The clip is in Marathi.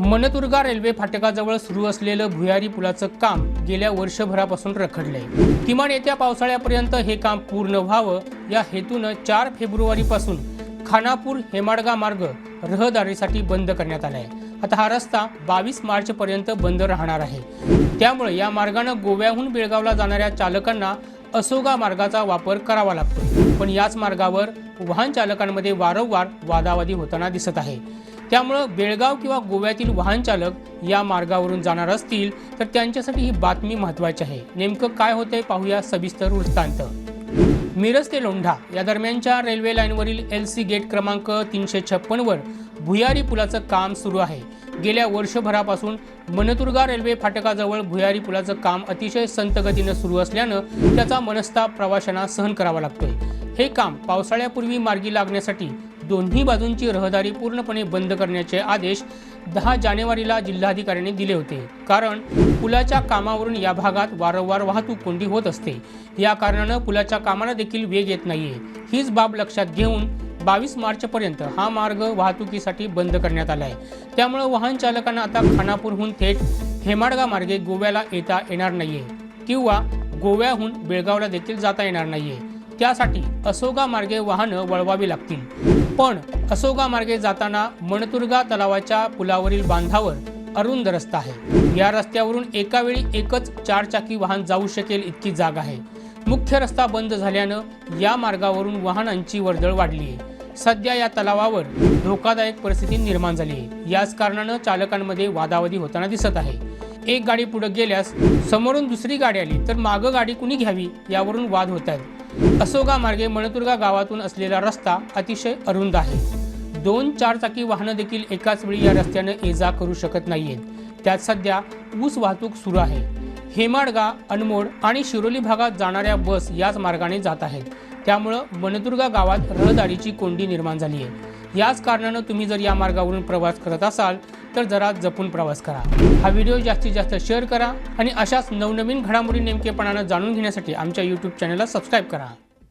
मनतुर्गा रेल्वे फाटकाजवळ सुरू असलेलं भुयारी पुलाचं काम गेल्या वर्षभरापासून रखडलंय. किमान येत्या पावसाळ्यापर्यंत हे काम पूर्ण व्हावं या हेतूनं चार फेब्रुवारीपासून खानापूर हेमाडगा मार्ग रहदारीसाठी बंद करण्यात आलाय. आता हा रस्ता बावीस मार्च पर्यंत बंद राहणार आहे. त्यामुळे या मार्गानं गोव्याहून बेळगावला जाणाऱ्या चालकांना असोगा मार्गाचा वापर करावा लागतो. पण याच मार्गावर वाहन चालकांमध्ये वारंवार वादावादी होताना दिसत आहे. त्यामुळं बेळगाव किंवा गोव्यातील वाहन चालक या मार्गावरून जाणार असतील तर त्यांच्यासाठी ही बातमी महत्त्वाची आहे. नेमकं काय होतंय पाहूया सविस्तर वृत्तांत. मिरज ते लोंढा या दरम्यानच्या रेल्वे लाईनवरील एल सी गेट क्रमांक तीनशे छप्पनवर भुयारी पुलाचं काम सुरू आहे. गेल्या वर्षभरापासून मनतुर्गा रेल्वे फाटकाजवळ भुयारी पुलाचं काम अतिशय संतगतीनं सुरू असल्यानं त्याचा मनस्ताप प्रवाशांना सहन करावा लागतोय. हे काम पावसाळ्यापूर्वी मार्गी लागण्यासाठी दोन्ही बाजूंची रहदारी पूर्णपणे बंद करण्याचे आदेश दहा जानेवारीला जिल्हाधिकाऱ्यांनी दिले होते. कारण पुलाच्या कामावरून या भागात वारंवार वाहतूक कोंडी होत असते. या कारणानं पुलाच्या कामाला देखील वेग येत नाहीये. हीच बाब लक्षात घेऊन बावीस मार्चपर्यंत हा मार्ग वाहतुकीसाठी बंद करण्यात आला आहे. त्यामुळे वाहन चालकांना आता खानापूरहून थेट हेमाडगा मार्गे गोव्याला येता येणार नाहीये किंवा गोव्याहून बेळगावला देखील जाता येणार नाहीये. त्यासाठी असोगा मार्गे वाहनं वळवावी लागतील. पण असोगा मार्गे जाताना मणतुर्गा तलावाच्या पुलावरील बांधावर अरुंद रस्ता आहे. या रस्त्यावरून एका वेळी एकच चारचाकी वाहन जाऊ शकेल इतकी जागा आहे. मुख्य रस्ता बंद झाल्यानं या मार्गावरून वाहनांची वर्दळ वाढली आहे. सध्या या तलावावर धोकादायक परिस्थिती निर्माण झाली आहे. याच कारणानं चालकांमध्ये वादावादी होताना दिसत आहे. एक गाडी पुढे गेल्यास समोरून दुसरी गाडी आली तर मागं गाडी कुणी घ्यावी यावरून वाद होत आहेत. असोगा मार्गे मणतुर्गा गावातून असलेला रस्ता अतिशय अरुंद आहे. दोन चारचाकी वाहनं देखील एकाच वेळी या रस्त्यानं ये जा करू शकत नाहीयेत. त्यात सध्या ऊस वाहतूक सुरू आहे. हेमाडगा अनमोड आणि शिरोली भागात जाणाऱ्या बस याच मार्गाने जात आहेत. त्यामुळं वनदुर्गा गावात रहदारीची कोंडी निर्माण झाली आहे याच कारणानं तुम्ही जर या मार्गावरून प्रवास करत असाल तर जरा जपून प्रवास करा. हा व्हिडिओ जास्तीत जास्त शेअर करा आणि अशाच नवनवीन घडामोडी नेमकेपणानं जाणून घेण्यासाठी आमच्या यूट्यूब चॅनलला सबस्क्राईब करा.